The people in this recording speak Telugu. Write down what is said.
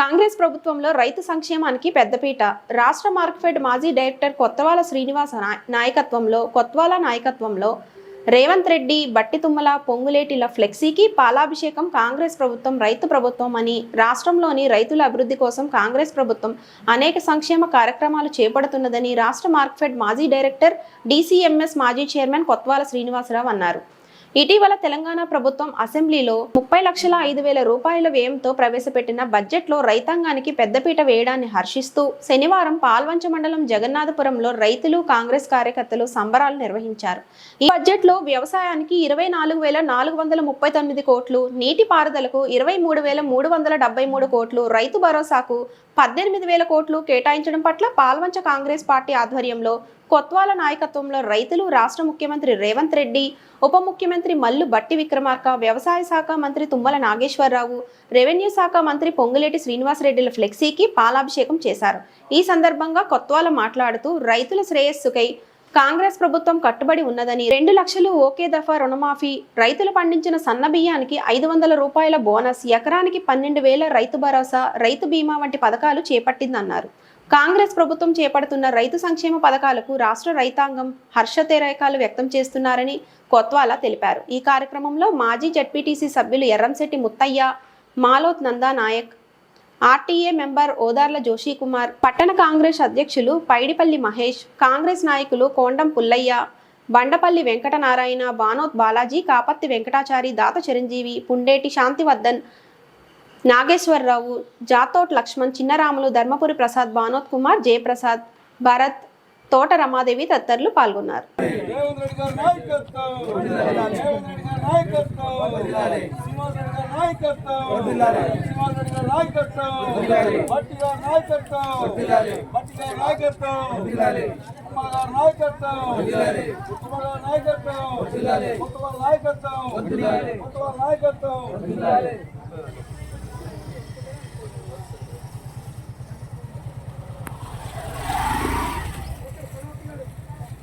కాంగ్రెస్ ప్రభుత్వంలో రైతు సంక్షేమానికి పెద్దపీట. రాష్ట్ర మార్క్ఫెడ్ మాజీ డైరెక్టర్ కొత్తవాల శ్రీనివాస నాయకత్వంలో కొత్వాల నాయకత్వంలో రేవంత్ రెడ్డి బట్టితుమ్మల పొంగులేటిల ఫ్లెక్సీకి పాలాభిషేకం కాంగ్రెస్ ప్రభుత్వం రైతు ప్రభుత్వం అని రాష్ట్రంలోని రైతుల అభివృద్ధి కోసం కాంగ్రెస్ ప్రభుత్వం అనేక సంక్షేమ కార్యక్రమాలు చేపడుతున్నదని రాష్ట్ర మార్క్ఫెడ్ మాజీ డైరెక్టర్ డీసీఎంఎస్ మాజీ చైర్మన్ కొత్వాల శ్రీనివాసరావు అన్నారు. ఇటీవల తెలంగాణ ప్రభుత్వం అసెంబ్లీలో ముప్పై లక్షల ఐదు వేల రూపాయల వ్యయంతో ప్రవేశపెట్టిన బడ్జెట్లో రైతాంగానికి పెద్దపీట వేయడాన్ని హర్షిస్తూ శనివారం పాల్వంచ మండలం జగన్నాథపురంలో రైతులు కాంగ్రెస్ కార్యకర్తలు సంబరాలు నిర్వహించారు. ఈ బడ్జెట్లో వ్యవసాయానికి ఇరవై నాలుగు వేల నాలుగు వందల ముప్పై తొమ్మిది కోట్లు నీటిపారుదలకు ఇరవై మూడు వేల మూడు వందల డెబ్బై మూడు కోట్లు రైతు భరోసాకు పద్దెనిమిది వేల కోట్లు కేటాయించడం పట్ల పాల్వంచ కాంగ్రెస్ పార్టీ ఆధ్వర్యంలో కొత్వాల నాయకత్వంలో రైతులు రాష్ట్ర ముఖ్యమంత్రి రేవంత్ రెడ్డి ఉప ముఖ్యమంత్రి మల్లు బట్టి విక్రమార్క వ్యవసాయ శాఖ మంత్రి తుమ్మల నాగేశ్వరరావు రెవెన్యూ శాఖ మంత్రి పొంగులేటి శ్రీనివాసరెడ్డిల ఫ్లెక్సీకి పాలాభిషేకం చేశారు. ఈ సందర్భంగా కొత్వాల మాట్లాడుతూ రైతుల శ్రేయస్సుకై కాంగ్రెస్ ప్రభుత్వం కట్టుబడి ఉన్నదని రెండు లక్షలు ఓకే దఫా రుణమాఫీ రైతులు పండించిన సన్న బియ్యానికి ఐదు వందల రూపాయల బోనస్ ఎకరానికి పన్నెండు వేల రైతు భరోసా రైతు బీమా వంటి పథకాలు చేపట్టిందన్నారు. కాంగ్రెస్ ప్రభుత్వం చేపడుతున్న రైతు సంక్షేమ పథకాలకు రాష్ట్ర రైతాంగం హర్షతేరేకాలు వ్యక్తం చేస్తున్నారని కొత్వాల తెలిపారు. ఈ కార్యక్రమంలో మాజీ జడ్పీటీసీ సభ్యులు ఎర్రంశెట్టి ముత్తయ్య మాలోత్ నందా నాయక్ ఆర్టీఏ మెంబర్ ఓదార్ల జోషి కుమార్ పట్టణ కాంగ్రెస్ అధ్యక్షులు పైడిపల్లి మహేష్ కాంగ్రెస్ నాయకులు కోండం పుల్లయ్య బండపల్లి వెంకటనారాయణ బానోత్ బాలాజీ కాపత్తి వెంకటాచారి దాత చిరంజీవి పుండేటి శాంతివర్ధన్ నాగేశ్వరరావు జాతోట్ లక్ష్మణ్ చిన్నరాములు ధర్మపురి ప్రసాద్ బానోత్ కుమార్ జయప్రసాద్ భరత్ తోట రమాదేవి తదితరులు పాల్గొన్నారు నాయకత్వం నాయకత్వం నాయకత్వం నాయకత్వం నాయకత్వం నాయకత్వం నాయకత్వం నాయకత్వం నాయకత్వం నాయకత్వం